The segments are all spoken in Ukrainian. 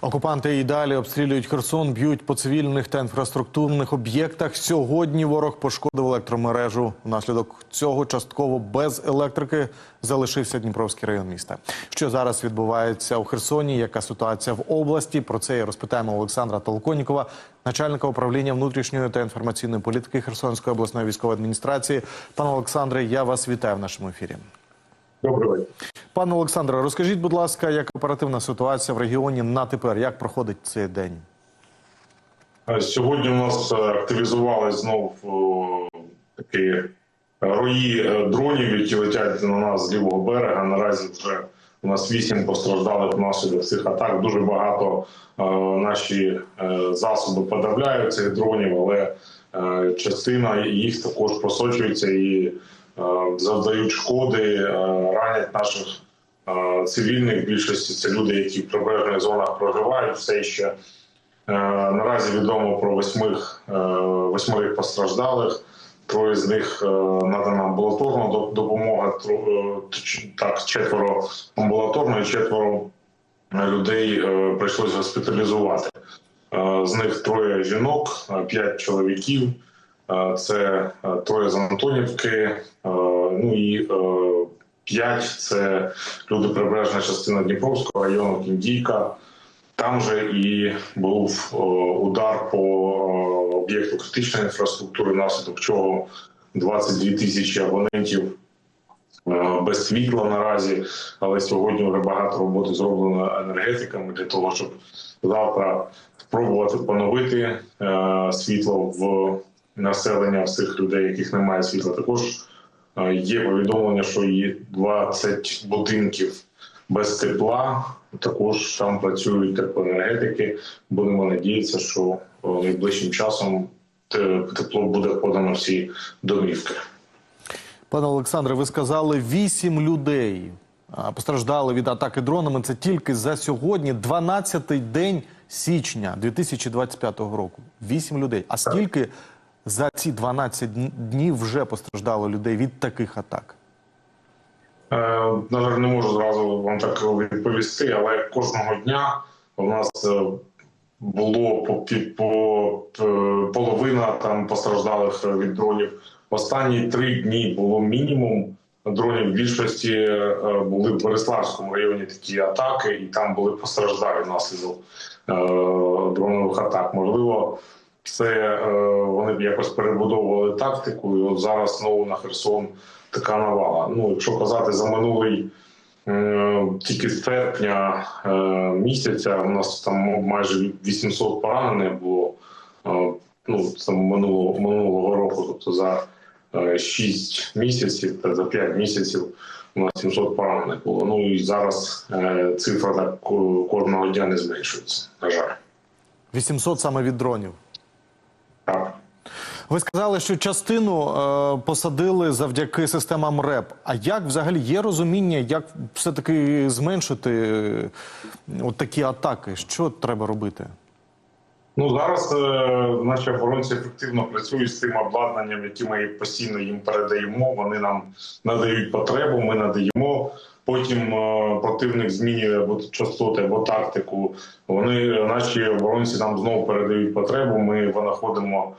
Окупанти і далі обстрілюють Херсон, б'ють по цивільних та інфраструктурних об'єктах. Сьогодні ворог пошкодив електромережу. Внаслідок цього частково без електрики залишився Дніпровський район міста. Що зараз відбувається у Херсоні? Яка ситуація в області? Про це і розпитаємо Олександра Толконікова, начальника управління внутрішньої та інформаційної політики Херсонської обласної військової адміністрації. Пане Олександре, я вас вітаю в нашому ефірі. Доброго. Пане Олександре, розкажіть, будь ласка, як оперативна ситуація в регіоні на тепер? Як проходить цей день? Е, Сьогодні у нас е, активізували знов такі рої е, дронів, які летять на нас з лівого берега. Наразі вже у нас вісім постраждалих внаслідок цих атак. Дуже багато наші засоби подавляють цих дронів, але частина їх також просочується і завдають шкоди, ранять наших цивільних. В більшості це люди, які в прибережних зонах проживають, все ще. Е, Наразі відомо про восьмих, е, восьмерих постраждалих. Троє з них е, надана амбулаторна допомога. Так, четверо амбулаторно і четверо людей прийшлось госпіталізувати. З них троє жінок, п'ять чоловіків. Це троє з Антонівки. Ну і е, п'ять це люди прибережна частина Дніпровського району, Кіндійка. Там же і був удар по об'єкту критичної інфраструктури, внаслідок чого 22 тисячі абонентів е, без світла наразі. Але сьогодні вже багато роботи зроблено енергетиками для того, щоб завтра спробувати поновити е, світло в населення всіх людей, яких немає світла. Також є повідомлення, що і 20 будинків без тепла. Також там працюють теплоенергетики. Будемо надіятися, що найближчим часом тепло буде подано всі домівки. Пане Олександре, ви сказали, вісім людей постраждали від атаки дронами. Це тільки за сьогодні, 12-й день січня 2025 року. Вісім людей. А скільки за ці 12 днів вже постраждало людей від таких атак? Е, на жаль, не можу зразу вам так відповісти, але кожного дня у нас е, було по, по е, половина там постраждалих від дронів. Останні три дні було мінімум дронів. В більшості е, були в Бориславському районі такі атаки, і там були постраждалі внаслідок дронових атак. Можливо, це е, вони б якось перебудовували тактику. І от зараз знову на Херсон така навала. Ну, якщо казати за минулий е, тільки з серпня е, місяця, у нас там майже 800 поранених було. Ну, це минулого, минулого року, тобто за е, 6 місяців та за 5 місяців у нас 700 поранених було. Ну і зараз цифра так кожного дня не зменшується. На жаль, 800 саме від дронів. Ви сказали, що частину е, посадили завдяки системам РЕП. А як взагалі є розуміння, як все-таки зменшити е, от такі атаки? Що треба робити? Ну зараз е, наші оборонці ефективно працюють з тим обладнанням, яке ми постійно їм передаємо. Вони нам надають потребу, ми надаємо. Потім е, противник змінює або частоти, або тактику. Вони наші оборонці нам знову передають потребу. Ми винаходимо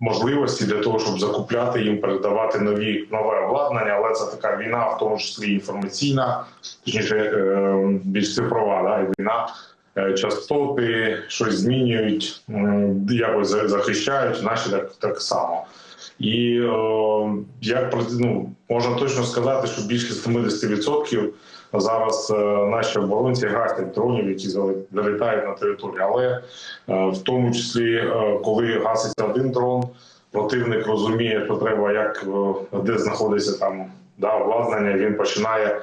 можливості для того, щоб закупляти їм, передавати нові нове обладнання. Але це така війна, в тому числі інформаційна, точніше е, більш цифрова да, війна. Е, частоти щось змінюють, якось захищають, наші так, так само. І е, як ну, можна точно сказати, що більше 70% зараз е, наші оборонці гасять дронів, які залітають на територію. Але е, в тому числі, коли гаситься один дрон, противник розуміє, що треба, як де знаходиться там да, обладнання, він починає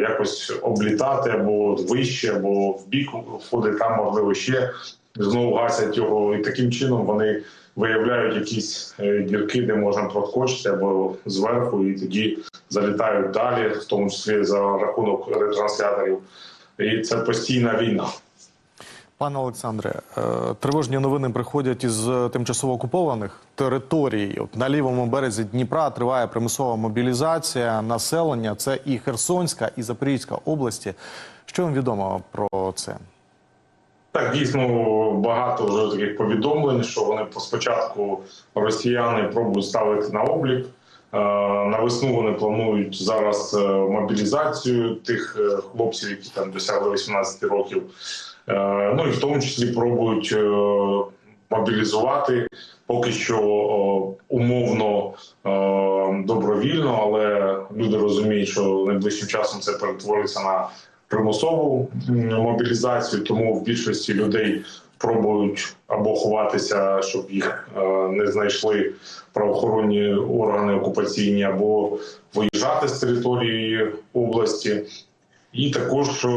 якось облітати або вище, або в бік входить там, можливо, ще знову гасять його, і таким чином вони виявляють якісь е, дірки, де можна проскочити або зверху, і тоді залітають далі, в тому числі за рахунок ретрансляторів. І це постійна війна. Пане Олександре, е, тривожні новини приходять із е, тимчасово окупованих територій. От на лівому березі Дніпра триває примусова мобілізація населення. Це і Херсонська, і Запорізька області. Що вам відомо про це? Так, дійсно багато вже таких повідомлень, що вони спочатку росіяни пробують ставити на облік. Е, На весну вони планують зараз е, мобілізацію тих е, хлопців, які там досягли 18 років. Ну і в тому числі пробують мобілізувати поки що умовно добровільно, але люди розуміють, що найближчим часом це перетвориться на примусову мобілізацію, тому в більшості людей пробують або ховатися, щоб їх е, не знайшли правоохоронні органи окупаційні, або виїжджати з території області. І також е,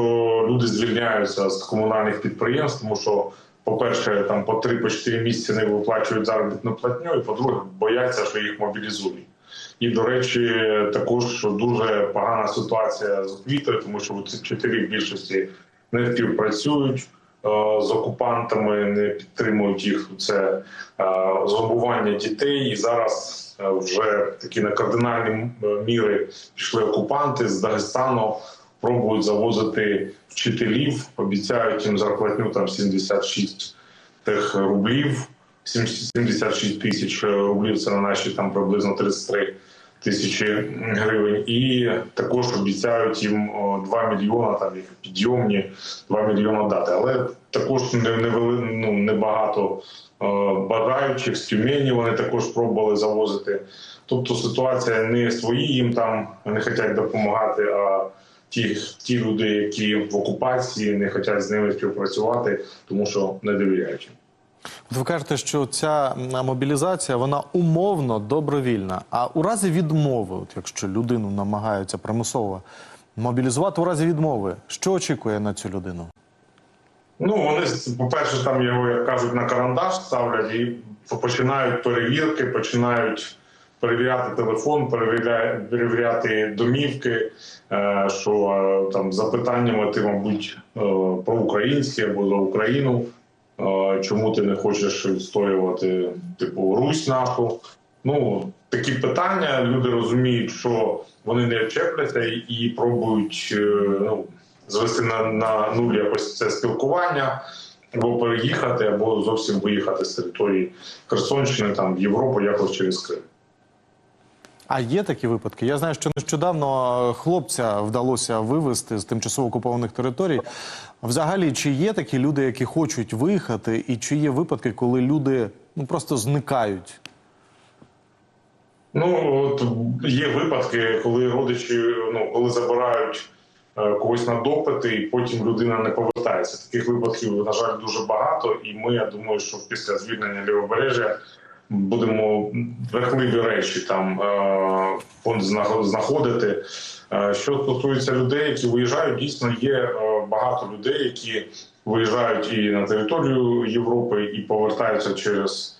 люди звільняються з комунальних підприємств, тому що, по-перше, там по 3-4 місяці не виплачують заробітну платню, і по-друге, бояться, що їх мобілізують. І, до речі, також дуже погана ситуація з освітою, тому що ці вчителі в більшості не співпрацюють е, з окупантами, не підтримують їх. Це е, дітей. І зараз е, вже такі на кардинальні міри пішли окупанти з Дагестану. Пробують завозити вчителів, обіцяють їм зарплатню там 76 тих рублів, 76 тисяч рублів. Це на наші там приблизно 33 тисячі гривень. І також обіцяють їм о, 2 мільйона там їх підйомні 2 мільйона дати. Але також не, не, ну, небагато бажаючих з Тюмені вони також пробували завозити. Тобто ситуація не свої їм там не хочуть допомагати, а ті, ті люди, які в окупації не хочуть з ними співпрацювати, тому що не довіряють. Ви кажете, що ця мобілізація вона умовно добровільна. А у разі відмови, от якщо людину намагаються примусово мобілізувати, у разі відмови, що очікує на цю людину? Ну вони по-перше, там його як кажуть на карандаш ставлять і починають перевірки, починають перевіряти телефон, перевіряти, перевіряти домівки. е, Що е, там запитаннями ти, мабуть, е, про українське або за Україну. Чому ти не хочеш відстоювати типу Русь нашу? Ну такі питання люди розуміють, що вони не чепляться і, пробують е, ну, звести на, на нуль якось це спілкування, або переїхати, або зовсім виїхати з території Херсонщини там в Європу, якось через Крим. А є такі випадки? Я знаю, що нещодавно хлопця вдалося вивезти з тимчасово окупованих територій. Взагалі, чи є такі люди, які хочуть виїхати, і чи є випадки, коли люди ну просто зникають? Ну от є випадки, коли родичі ну коли забирають е, когось на допити, і потім людина не повертається. Таких випадків на жаль дуже багато. І ми я думаю, що після звільнення лівобережжя будемо жахливі речі там е, знаходити. Е, Що стосується людей, які виїжджають, дійсно є е, багато людей, які виїжджають і на територію Європи, і повертаються через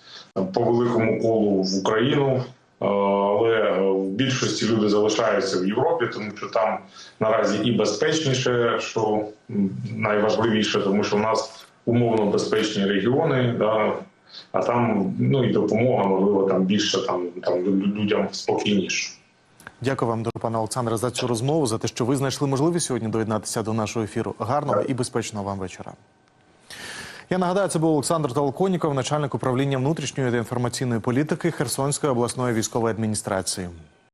по великому колу в Україну. Але в більшості люди залишаються в Європі, тому що там наразі і безпечніше, що найважливіше, тому що в нас умовно безпечні регіони, да, а там ну і допомога, можливо, там більше там, там людям спокійніше. Дякую вам, пане Олександра, за цю розмову, за те, що ви знайшли можливість сьогодні доєднатися до нашого ефіру. Гарного і безпечного вам вечора. Я нагадаю, це був Олександр Толконіков, начальник управління внутрішньої та інформаційної політики Херсонської обласної військової адміністрації.